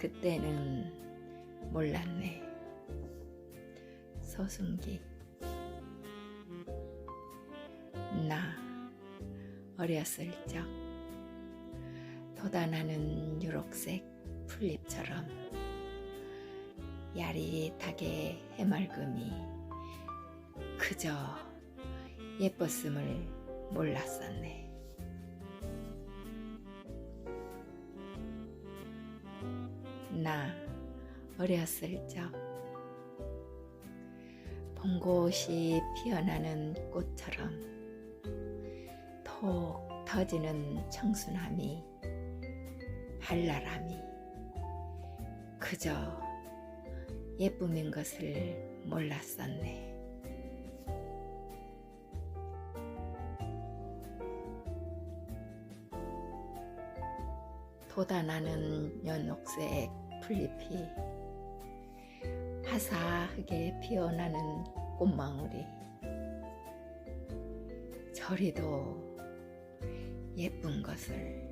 그때는 몰랐네. 서순기. 나 어렸을 적 돋아나는 유록색 풀잎처럼 야릿하게 해맑음이 그저 예뻤음을 몰랐었네. 나 어렸을 적 봄곳이 피어나는 꽃처럼 톡 터지는 청순함이 발랄함이 그저 예쁨인 것을 몰랐었네. 돋아나는 연옥색 풀잎이 화사하게 피어나는 꽃망울이 저리도 예쁜 것을